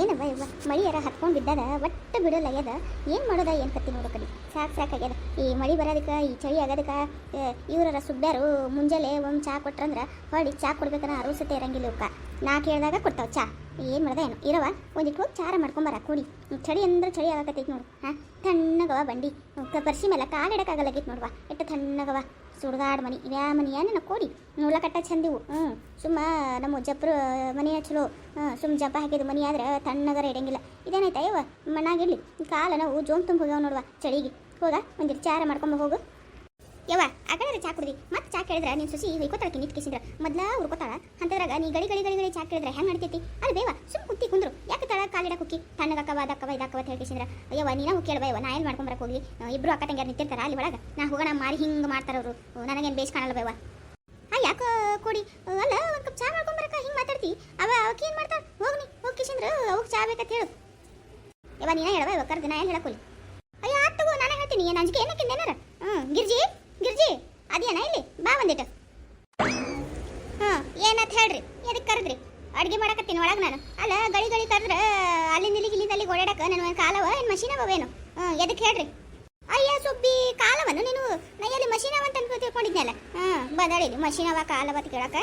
ಏನವ ಇವ ಮಳಿಯಾರ ಹತ್ಕೊಂಡು ಬಿದ್ದದ, ಒಟ್ಟು ಬಿಡಲಾಗ್ಯದ ಏನು ಮಾಡೋದ ಏನು ಕತ್ತಿ ನೋಡೋ ಕಡಿ? ಸಾಕು ಸಾಕಾಗ್ಯದ ಈ ಮಳಿ ಬರೋದಕ್ಕೆ, ಈ ಚಳಿ ಆಗೋದಕ್ಕೆ ಇವ್ರ ಸುಬ್ಬ್ಯಾರು ಮುಂಜಾನೆ ಒಂದು ಚಾ ಕೊಟ್ರಂದ್ರೆ ಹೊಡಿ, ಚಾ ಕೊಡ್ಬೇಕನ್ನ ಅರುಸತೆ ಇರಂಗಿಲ್ಲ ಇವಕ್ಕ ನಾ ಕೇಳಿದಾಗ ಕೊಡ್ತಾವ ಚಾ. ಏನು ಮಾಡದ ಏನು? ಇರವ ಒಂದಿಟ್ಟು ಹೋಗಿ ಚಾರ ಮಾಡ್ಕೊಂಬರ ಕೂಡಿ. ಚಳಿ ಅಂದ್ರೆ ಚಳಿ ಆಗಕತ್ತೈತಿ ನೋಡು, ಹಾಂ? ತಣ್ಣಗವ ಬಂಡಿ. ಪರ್ಸಿ ಮೇಲೆ ಕಾಲಿಡಕ್ಕಾಗಲ್ಲಾಗೈತಿ ನೋಡುವ. ಎಷ್ಟು ತಣ್ಣಗವ ಸುಡ್ಗಾಡ್ ಮನಿ, ಇವ್ಯಾ ಮನಿ ಏನ ಕೊಡಿ? ನೋಡ್ಲಕಟ್ಟ ಕಟ್ಟ ಚಂದಿವು. ಹ್ಞೂ ಸುಮ್ಮ ನಮ್ಮ ಜಪ್ರ ಮನೆ ಚಲೋ. ಹಾಂ ಸುಮ್ಮ ಜಪ ಹಾಕಿದ ಮನಿ ಆದ್ರೆ ತಣ್ಣಗರ ಇಡಂಗಿಲ್ಲ. ಇದೇನಾಯ್ತಾ ಯವ್ವ? ಮಣ್ಣಾಗಿರ್ಲಿ ಕಾಲ ನಾವು ಜೋಮ್ ತುಂಬ ಹೋಗ್ಯಾವ ನೋಡುವ, ಚಳಿಗೆ. ಹೋಗ ಒಂದಿಟ್ಟು ಚಾರ ಮಾಡ್ಕೊಂಡು ಹೋಗು. ಯವ್ವ ಆಗಲೇ ಚಾ ಕುಡ್ದಿ ಮತ್ತೆ ಚಾ ಕೇಳಿದ್ರೆ ನೀನು ಸುಸಿ ಹೊಯ್ಕೋತಾಳಕ್ಕೆ ನಿಂತು ಕಿಸಿದ್ರ ಮೊದ್ಲ ಉರ್ಕೋತಾಳ ಅಂತದ್ರಾಗ ನೀ ಗಡಿ ಗಡಿ ಗಡಿ ಚಾ ಕೇಳಿದ್ರೆ ಹೆಂಗ್ ನಡಿತೈತಿ? ಅದು ಬೇವ, ಸುಮ್ ಕುತ್ತಿ ಕುಂದ್ರು. ಯಾಕೆ ತಳ ಕಾಲಿಡ ಕುಕ್ಕಿ ತಣ್ಣಗಕ್ಕವ ಅದಕ್ಕವ ಇದಕ್ಕವ ಅಂತ ಹೇಳ್ಕಿಸಿದ್ರ. ಅಯ್ಯವ್ವ ನೀನ ಹೋಗಿ ಕೇಳುವ ಯವ್ವ, ನಾ ಏನು ಮಾಡ್ಕೊಂಬರಕ್ಕೆ ಹೋಗಿ ಇಬ್ರು ಅಕ್ಕ ತಂಗಿಯರು ನಿಂತಿರ್ತಾರ ಅಲ್ಲಿ ಒಳಗೆ? ನಾ ಹೋಗೋಣ ಮಾರಿ ಹಿಂಗೆ ಮಾಡ್ತಾರ ಅವರು. ನನಗೇನು ಬೇಸ್ ಕಾಣಲ್ಲ ಬೇವ ಆ ಯಾಕೋ ಕೊಡಿ? ಅಲ್ಲ, ಒಂದು ಕಪ್ ಚಾ ಮಾಡ್ಕೊಂಬರಕ ಹಿಂಗೆ ಮಾತಾಡ್ತಿ? ಅವ ಅವಕ್ಕೆ ಏನು ಮಾಡ್ತಾರೆ ಹೋಗ್ನಿ ಹೋಗಿ ಕಿಶಂದ್ರ ಅವಕ್ಕೆ ಚಾ ಬೇಕಂತ ಹೇಳು. ಯವ್ವ, ನೀನ ಹೇಳವ ಯವ್ವ, ಕರ್ದು, ನಾ ಏನು ಹೇಳಕ್ಕೊಲಿ ಅಯ್ಯ, ಆತ್ ನಾನೇ ಹೇಳ್ತೀನಿ. ಏನು ಅಂಜಿಕೆ ಏನಕ್ಕಿಂದ ಏನಾರ ಹ್ಞೂ ಗಿರ್ಜಿ? ಗಿರ್ಜಿ, ಅದೇನ ಇಲ್ಲಿ? ಬಾ ಬಂದಿಟ್ಟು. ಹಾಂ ಏನಂತ ಹೇಳ್ರಿ? ಎದಕ್ಕೆ ಕರೆದ್ರಿ? ಅಡ್ಗೆ ಮಾಡಕತ್ತೀನಿ ಒಳಗೆ ನಾನು. ಅಲ್ಲ, ಗಳಿ ಗಳಿ ಕರೆದ್ರೆ ಅಲ್ಲಿಂದ ಇಲ್ಲಿಗೆ ಇಲ್ಲಿಂದ ಅಲ್ಲಿಗೆ ಓಡಾಡಕ ನನ್ನ ಕಾಲವ, ಏನು ಮಷೀನ್ ಅವೇನು? ಹ್ಞೂ ಎದಕ್ಕೆ ಹೇಳ್ರಿ? ಅಯ್ಯ, ಸುಬ್ಬಿ, ಕಾಲವನು ನೀನು? ನಾ ಎಲ್ಲಿ ಮಷೀನ್ ಅವ ಅಂತ ತಿಳ್ಕೊಂಡಿದ್ನಲ್ಲ. ಹಾಂ ಬಂದಾಳಿ ಮಷೀನ್ ಅವ, ಕಾಲವ ಅಂತ ಕೇಳಕ.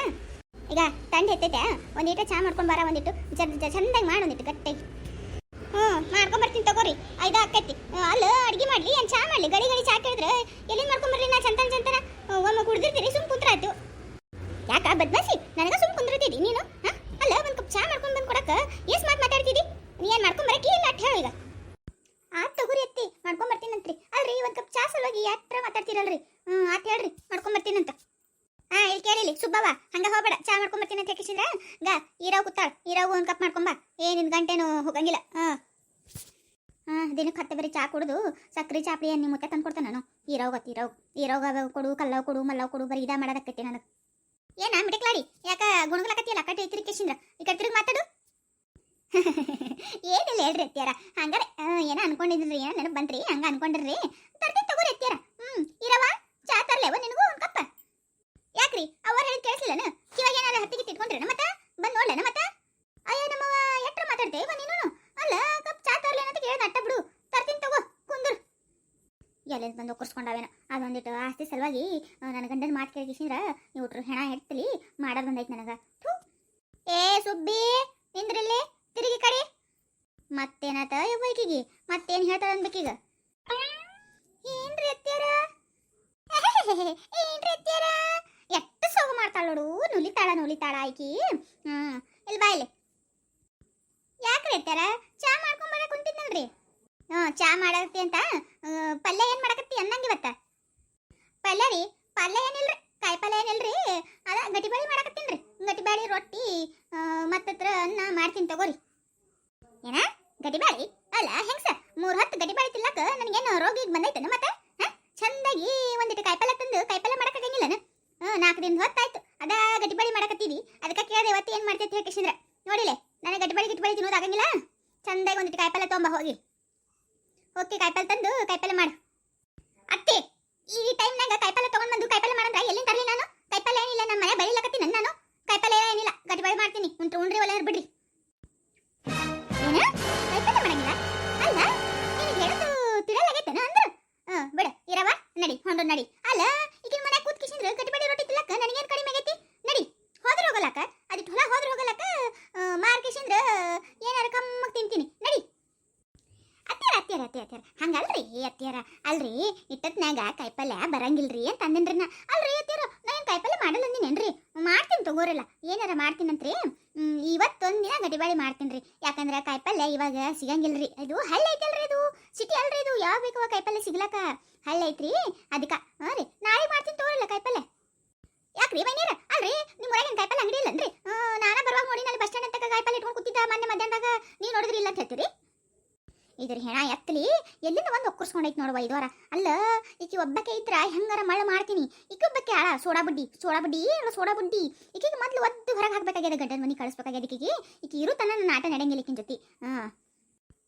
ಈಗ ತಂಡ ಎತ್ತೈತೆ ಒಂದಿಟ್ಟು ಚಾ ಮಾಡ್ಕೊಂಡು ಬರ ಒಂದಿಟ್ಟು ಚಂದಾಗಿ ಮಾಡಿ ಒಂದಿಟ್ಟು ಹ್ಞೂ ಮಾಡ್ಕೊಂಡ್ ಬರ್ತೀನಿ ತಗೋರಿ. ಐದ ಆಕೈತಿ ಅಲ್ಲ ಅಡ್ಗೆ ಮಾಡ್ಲಿ, ಏನು ಚಾ ಮಾಡ್ಲಿ? ಗಡಿ ಗಡಿ ಚಾ ಕೇಳಿದ್ರೆ, ಎಲ್ಲಿಂದ ಮಾಡ್ಕೊಂಬರ್ಲಿ ನಾ ಚಂತನ ಚಂತನ? ಒಮ್ಮೆ ಕುಡ್ದಿರ್ತೀರಿ ಸುಮ್ ಕುಂತ್ರಾಯ್ತು. ಯಾಕ, ಬದ್ಮಾಸಿ? ನನಗ ಸುಮ್ ಕುಂದ್ರತಿದಿ ನೀನು ಹಾ ಅಲ್ಲ ಒಂದ್ ಕಪ್ ಚಾ ಮಾಡ್ಕೊಂಡ್ ಬಂದ್ ಕೊಡಕ ಎಸ್ ಮಾತ್ ಮಾತಾಡ್ತಿದಿ ನೀ ಏನ್ ಮಾಡ್ಕೊಂಡ್ ಬರಕ್ಕೆ ಇಲ್ಲ ಅಟ್ ಹೇಳು ಈಗ ಆತ್ ತಗೋರಿ ಅತ್ತಿ ಮಾಡ್ಕೊಂಡ್ ಬರ್ತೀನಂತ್ರಿ ಅಲ್ರಿ ಒಂದ್ ಕಪ್ ಚಾ ಸಲುವಾಗಿ ಯಾತ್ರ ಮಾತಾಡ್ತೀರಲ್ರಿ ಹ್ಮ್ ಆತ್ ಹೇಳ್ರಿ ಮಾಡ್ಕೊಂಡ್ ಬರ್ತೀನಂತ ಹಾ ಇಲ್ಲಿ ಕೇಳಿಲಿ ಸುಬ್ಬವ್ವ ಹಂಗ ಹೋಗ್ಬೇಡ ಚಾ ಮಾಡ್ಕೊಂಡ್ ಬರ್ತೀನಿ ಅಂತ ಹೇಕಿಸಿದ್ರ ಗಾ ಈರಾವ್ ಕೂತಾಳ ಈರಾವ್ ಒಂದ್ ಕಪ್ ಮಾಡ್ಕೊಂಬ ಏನಿನ್ ಗಂಟೆನು ಹೋಗಂಗಿಲ್ಲ ಹಾ ಹಾ ದಿನಕ್ಕೆ ಹತ್ತೆ ಬರೀ ಚಾ ಕುಡ್ದು ಚಾಪಡಿ ನಿಮ್ಮ ಮುತ್ತೆ ತಂದು ಕೊಡ್ತಾನೆ ನಾನು. ಈರಾವ್ ಗೊತ್ತು ಈರಾವ್ ಈರಾವ್ ಕೊಡು, ಕಲ್ಲವ್ ಕೊಡು, ಮಲ್ಲವ್ ಕೊಡು, ಬರೀ ಇದಾ ಮಾಡೋದಕ್ಕೈತಿ ನನಗೆ ಏನ ಮಿಡಕ್ಲಾಡಿ ಯಾಕ ಗುಣಗಲಕತ್ತಿಯಲ್ಲ ಕಟ್ಟಿ ಐತಿರಿ ಕೇಶಿಂದ್ರ. ಈ ಕಡೆ ತಿರುಗಿ ಮಾತಾಡು. ಏನಿಲ್ಲ ಹೇಳ್ರಿ ಎತ್ತಿಯಾರ. ಹಂಗಾರೆ ಏನ ಅನ್ಕೊಂಡಿದ್ರಿ? ಏನ ನೆನಪು ಬಂತ್ರಿ? ಹಂಗ ಅನ್ಕೊಂಡಿರ್ರಿ? ತರ್ತಿ ತಗೋರಿ ಎತ್ತಿಯಾರ. ಹ್ಮ್ ಇರವ ಚಾ ತರ್ಲೇವ ನಿನಗೂ ಒಂದು ಕಪ್ಪ? ಯಾಕ್ರಿ? ಅವ್ರ ಹೇಳಿ ಕೇಳಿಸ್ಲಿಲ್ಲನ? ಇವಾಗ ಏನಾರ ಹತ್ತಿಗೆ ತಿಟ್ಕೊಂಡ್ರೇನ ಮತ್ತ? ಬಂದ್ ನೋಡ್ಲೇನ ಮತ್ತ? ಅಯ್ಯ ನಮ್ಮವ ಎಟ್ರ ಮಾತಾಡ್ತೇವ ನೀನು ಅಲ್ಲ, ಕಪ್ ಚಾ ತರ್ಲೇನ ಅಂತ ಕೇಳ್ದ, ಅಟ್ಟ ಬಿಡು. ತರ್ತೀನಿ ತಗೋ. ಎಲ್ಲಿಂದ ಬಂದು ಒಕ್ಕರ್ಸ್ಕೊಂಡಾವೇನ. ಅದೊಂದಿಟ್ಟು ಆಸ್ತಿ ಸಲುವಾಗಿ ನನ್ನ ಗಂಡನ ಮಾತು ಕೇಳಿಸಿದ್ರ ನೀವು ಹೆಣ ಹೆಡ್ತಲಿ ಮಾಡೋದು ಬಂದೈತೆ ನನಗೆ. ಏ ಸುಬ್ಬಿ, ನಿಂದ್ರಲ್ಲಿ, ತಿರುಗಿ ಕಡೆ. ಮತ್ತೇನಾತ ಬೈಕಿಗೆ ಮತ್ತೇನು ಹೇಳ್ತಾರ ಅನ್ಬೇಕೀಗ ಏನ್ರಿ ಅತ್ಯಾರ ಏನ್ರಿ ಅತ್ಯಾರ ಎಷ್ಟು ಸೋಗು ಮಾಡ್ತಾಳ ನೋಡು, ನುಲಿತಾಳ ನುಲಿತಾಳ ಆಯ್ಕಿ ಹ್ಮ್, ಇಲ್ಲಿ ಬಾ ಇಲ್ಲಿ. ಯಾಕ್ರಿ ಅತ್ಯಾರ ಚಾ ಮಾಡ್ಕೊಂಬರ ಕುಂತಿದ್ನಲ್ರಿ? ಹ್ಞೂ ಚಾ ಮಾಡತ್ತಿ ಅಂತ. ಪಲ್ಯ ಏನ್ ಮಾಡಕತ್ತಿ ಅನ್ನಂಗ ಇವತ್ತ? ಪಲ್ಯ ರೀ, ಪಲ್ಯ ಏನಿಲ್ರಿ? ಕಾಯಿ ಪಲ್ಯ ಏನಿಲ್ರಿ? ಅದ ಗಟಿಬಾಳಿ ಮಾಡಕತ್ತೀನಿ ರೀ ಗಟಿಬಾಳಿ ರೊಟ್ಟಿ ಮತ್ತತ್ರ ಅನ್ನ ಮಾಡ್ತೀನಿ ತಗೋರಿ. ಏನ? ಗಡಿಬಾಳಿ ಅಲ್ಲ ಹೆಂಗ್ಸ ಮೂರ್ ಹತ್ತು ಗಡಿಬಾಳಿ ತಿನ್ನಕ ನನಗೇನು ರೋಗಿಗೆ ಬಂದೈತೇನು ಮತ್ತೆ? ಹಾ, ಚಂದಾಗಿ ಒಂದಿಟ್ಟು ಕಾಯಿಪಲ್ಯ ತಂದು ಕಾಯಿಪಲ್ಯ ಮಾಡಕ್ಕಾಗಂಗಿಲ್ಲನ ಹ್ಞೂ ನಾಲ್ಕು ದಿನ ಹೊತ್ತಾಯ್ತು ಅದ ಗಟ್ಟಿಬಾಳಿ ಮಾಡಕತ್ತೀವಿ. ಅದಕ್ಕೆ ಕೇಳಿದೆ ಇವತ್ತು ಏನು ಮಾಡ್ತೈತಿ ಹೇಳ್ಕೇಶಂದ್ರ ನೋಡಿಲೆ, ನನಗೆ ಗಟ್ಟಿಬಾಳಿ ಗಿಟ್ಟಿಬೇಳಿ ತಿನ್ನೋದಾಗಂಗಿಲ್ಲ ಚಂದಾಗಿ ಒಂದಿಟ್ಟು ಕಾಯಿಪಲ್ಯ ತೊಗೊಂಬ ಹೋಗಿ. ಹೋಗಿ ಕಾಯಿಪಲ್ಲೆ ತಂದು ಕಾಯಿಪಲ್ಲೆ ಮಾಡು. ಅತ್ತೆ, ಈ ಟೈಮ್ನಾಗ ಕಾಯಿಪಲ್ಲೆ ತಗೊಂಡ್ ಬಂದು ಕಾಯಿಪಲ್ಲೆ ಮಾಡಂದ್ರ ಎಲ್ಲಿಂದ ತರಲಿ ನಾನು? ಕಾಯಿಪಲ್ಲೆ ಏನಿಲ್ಲ ನಮ್ಮ ಮನೆ ಬೆಳಿಲಕತ್ತೀನಿ ನಾನು ಕಾಯಿಪಲ್ಲೆ ಏನಿಲ್ಲ ಗಡಿಬಡಿ ಮಾಡ್ತೀನಿ. ಉಂಟ್ರು ಉಂಡ್ರಿ ಒಲೆ ಬಿಡ್ರಿ ಏನ? ಕಾಯಿಪಲ್ಯ ಮಾಡಂಗಿಲ್ಲ? ಅಲ್ಲ ನಡಿ ಹೊಂಡು ನಡಿ. ಅಲ್ಲ, ಈಗಿನ ಮನೆ ಕೂತ್ ಕಿಶಂದ್ರ ರೊಟ್ಟಿ ಕಡಿಮೆ ಆಗೈತಿ? ನಡಿ, ಹೋದ್ರ ಹೋಗಲಕ್ಕ ಅದಿಟ್ಟು ಹೊಲ ಹೋದ್ರ ಹೋಗಲಕ್ಕ ಮಾರ್ ಕಿಶಂದ್ರ ಏನಾರ ಅತ್ಯಾರ ಅತ್ಯಾರ ಅತ್ಯಾರ ಹಂಗಲ್ರಿ ಅತ್ಯಾರ ಅಲ್ರಿ ಇಟ್ಟತ್ನ್ಯಾಗ ಕಾಯಿಪಲ್ಯ ಬರಂಗಿಲ್ರಿ ಅಂತ ನಾ. ಅಲ್ರಿ ಅತ್ಯಾರ ನಾ ಏನು ಕಾಯಿಪಲ್ಯ ಮಾಡಲ್ಲ ಅಂದಿನೇನ್ರಿ? ಮಾಡ್ತೀನಿ ತಗೋರಲ್ಲ. ಏನಾರ ಮಾಡ್ತೀನಂತ್ರಿ? ಇವತ್ತೊಂದ್ ದಿನ ಗಡಿಬಾಳಿ ಮಾಡ್ತೀನಿ ಯಾಕಂದ್ರೆ ಕಾಯಿಪಲ್ಯ ಇವಾಗ ಸಿಗಂಗಿಲ್ರಿ. ಇದು ಹಳ್ಳಿ ಐತಲ್ರಿ ಇದು. ಸಿಟಿ ಅಲ್ರಿ ಇದು. ಯಾವ ಬೇಕು ಕಾಯಿಪಲ್ಯ ಸಿಗ್ಲಕ್ಕ ಹಳ್ಳಿ ಐತ್ರಿ? ಅದಕ್ಕ ಹಾ ರೀ. ನಾಳೆ ಮಾಡ್ತೀನಿ ತಗೋರಲ್ಲ ಕಾಯಿಪಲ್ಯ. ಯಾಕ್ರಿ ಮೈನೀರ ಅಲ್ರಿ ನಿಮ್ಮ ಒಳಗೆ ಕಾಯಿಪಲ್ಯ ಅಂಗಡಿ ಇಲ್ಲನ್ರಿ? ನಾನ ಬರುವಾಗ ನೋಡಿ ನಲ್ಲಿ ಬಸ್ ಸ್ಟ್ಯಾಂಡ್ ಅಂತ ಕಾಯಿಪಲ್ಯ ಇಟ್ಕೊಂಡು ಕೂತಿದ್ದ ಮೊನ್ನೆ ಮಧ್ಯಾಹ್ನದಾಗ. ನೀವು ನೋಡಿದ್ರಿ ಇಲ್ಲ ಅಂತ ಹೇಳ್ತೀರಿ? ಇದ್ರ ಹೆಣ ಎತ್ತಲಿ, ಎಲ್ಲಿಂದ ಒಂದು ಒಕ್ಕರ್ಸ್ಕೊಂಡೈತಿ ನೋಡುವ ಇದವರ ಅಲ್ಲ, ಈಕಿ ಒಬ್ಬಕ್ಕೆ ಇದ್ರ ಹೆಂಗಾರ ಮಳೆ ಮಾಡ್ತೀನಿ. ಈಕೊಬ್ಬಕ್ಕೆ ಆಳ, ಸೋಡಾ ಬುಡ್ಡಿ ಸೋಡಾ ಬುಡ್ಡಿ ಅಲ್ಲ ಸೋಡಾ ಬುಡ್ಡಿ. ಈಕಿಗೆ ಮೊದ್ಲು ಒದ್ದು ಹೊರಗೆ ಹಾಕ್ಬೇಕಾಗ್ಯದ ಗಡ್ಡನ ಮನೆ ಕಳಿಸ್ಬೇಕಾಗ್ಯದ ಈಕಿಗೆ? ಈಕಿ ಇರು ತನ್ನ ಆಟ ನಡೆಯಂಗಿಲ್ಲ ಈಕಿನ ಜೊತೆ. ಹಾ.